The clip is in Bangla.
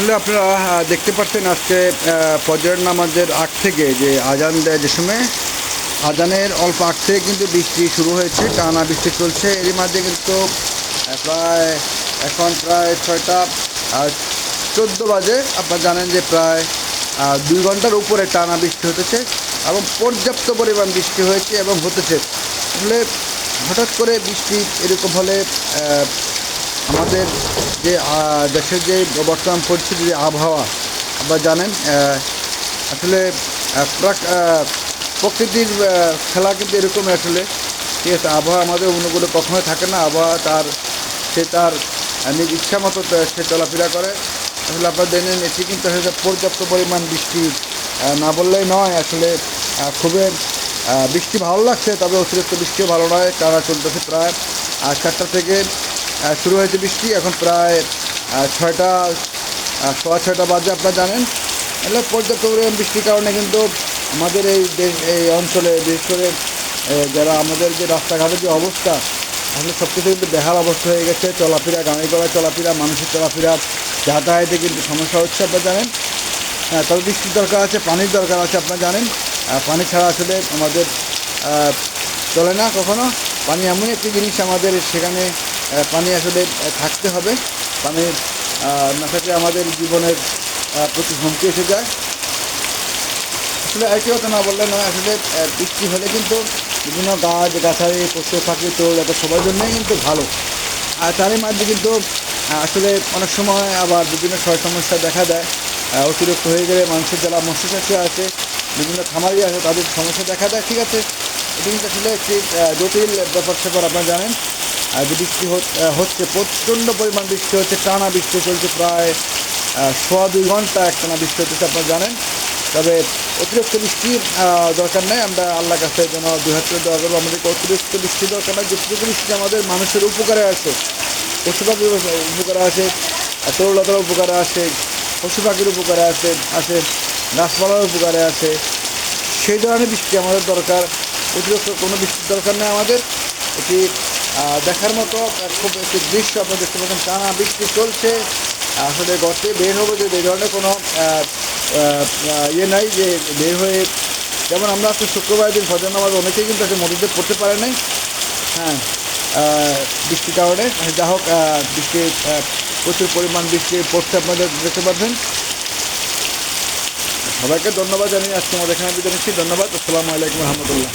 আসলে আপনারা দেখতে পাচ্ছেন আজকে ফজর নামাজের আগ থেকে যে আজান দেয় যে সময়, আজানের অল্প আগ থেকে কিন্তু বৃষ্টি শুরু হয়েছে, টানা বৃষ্টি চলছে। এরই মাঝে কিন্তু প্রায়, এখন প্রায় ছয়টা চোদ্দ বাজে। আপনারা জানেন যে প্রায় দুই ঘণ্টার উপরে টানা বৃষ্টি হতেছে এবং পর্যাপ্ত পরিমাণ বৃষ্টি হয়েছে এবং হতেছে। আসলে হঠাৎ করে বৃষ্টি এরকম হলে আমাদের যে দেশের যে বর্তমান পরিস্থিতি যে আবহাওয়া আপনারা জানেন আসলে প্রাক- প্রকৃতির খেলা কিন্তু এরকম আসলে ঠিক আছে আবহাওয়া আমাদের অনুকূলে কখনোই থাকে না আবহাওয়া তার সে তার নিজ ইচ্ছা মতো সে চলাফেরা করে। আসলে আপনারা জানেন এটি কিন্তু আসলে পর্যাপ্ত পরিমাণ বৃষ্টি না বললেই নয় আসলে খুবই বৃষ্টি ভালো লাগছে তবে অতিরিক্ত বৃষ্টিও ভালো নয় টানা চলতেছে প্রায় আহ, চারটা থেকে শুরু হয়েছে বৃষ্টি। এখন প্রায় ছয়টা সোয়া ছয়টা বাজে, আপনারা জানেন। এগুলো পর্যাপ্ত পরিমাণ বৃষ্টির কারণে কিন্তু আমাদের এই দেশ, এই অঞ্চলে, বিশেষ করে যারা আমাদের যে রাস্তাঘাটের যে অবস্থা, আসলে সব কিছু কিন্তু বেহাল অবস্থা হয়ে গেছে। চলাফেরা, গাড়ি ঘোড়া চলাফেরা, মানুষের চলাফেরা, যাতায়াতে কিন্তু সমস্যা হচ্ছে, আপনারা জানেন। হ্যাঁ তবে বৃষ্টির দরকার আছে, পানির দরকার আছে, আপনারা জানেন। পানি ছাড়া আসলে আমাদের চলে না কখনো। পানি এমন একটি জিনিস আমাদের সেখানে পানি আসলে থাকতে হবে। পানি না থাকলে আমাদের জীবনের প্রতি হুমকি এসে যায়। আসলে একই কথা না বললে নয়, আসলে বৃষ্টি হলে কিন্তু বিভিন্ন গাছ, গাছালি, পশু, পাখি তোল এটা সবার জন্যই কিন্তু ভালো। আর তারই মাঝে কিন্তু আসলে অনেক সময় আবার বিভিন্ন সময় সমস্যা দেখা দেয়। অতিরিক্ত হয়ে গেলে মানুষের যারা মৎস্যচাষী আছে, বিভিন্ন খামারি আছে, তাদের সমস্যা দেখা দেয়। ঠিক আছে, এটি কিন্তু আসলে একটি জটিল ব্যাপার স্যাপার, আপনারা জানেন। বৃষ্টি হচ্ছে, প্রচণ্ড পরিমাণ বৃষ্টি হচ্ছে, টানা বৃষ্টি চলছে প্রায় সোয়া দুই ঘণ্টা এক টানা বৃষ্টি হচ্ছে আপনারা জানেন। তবে অতিরিক্ত বৃষ্টির দরকার নেই, আমরা আল্লাহর কাছে যেন দুই হাত তুলে দোয়া করব। আমাদেরকে অতিরিক্ত বৃষ্টি দরকার নেই, যেটুকু বৃষ্টি আমাদের মানুষের উপকারে আছে পশু পাখির উপকারে আছে তরুলতার উপকারে আছে পশু পাখির উপকারে আছে আছে গাছপালার উপকারে আছে সেই ধরনের বৃষ্টি আমাদের দরকার। অতিরিক্ত কোনো বৃষ্টির দরকার নেই আমাদের। এটি দেখার মতো খুব একটি দৃশ্য আপনারা দেখতে পাচ্ছেন। টানা বৃষ্টি চলছে। আসলে গর্তে বের হবে যে এই ধরনের কোনো ইয়ে নাই যে বের হয়ে যেমন আমরা আজকে শুক্রবার দিন ফজর নামাজ অনেকেই কিন্তু আজকে মসজিদে পড়তে পারে নাই। হ্যাঁ বৃষ্টির কারণে। যা হোক বৃষ্টি প্রচুর পরিমাণ বৃষ্টি পড়ছে আপনাদের দেখতে পাচ্ছেন। সবাইকে ধন্যবাদ জানিয়ে আজকে আমাদের এখানে বিদায় নিচ্ছি। ধন্যবাদ। আসসালামু আলাইকুম রহমতুল্লাহ।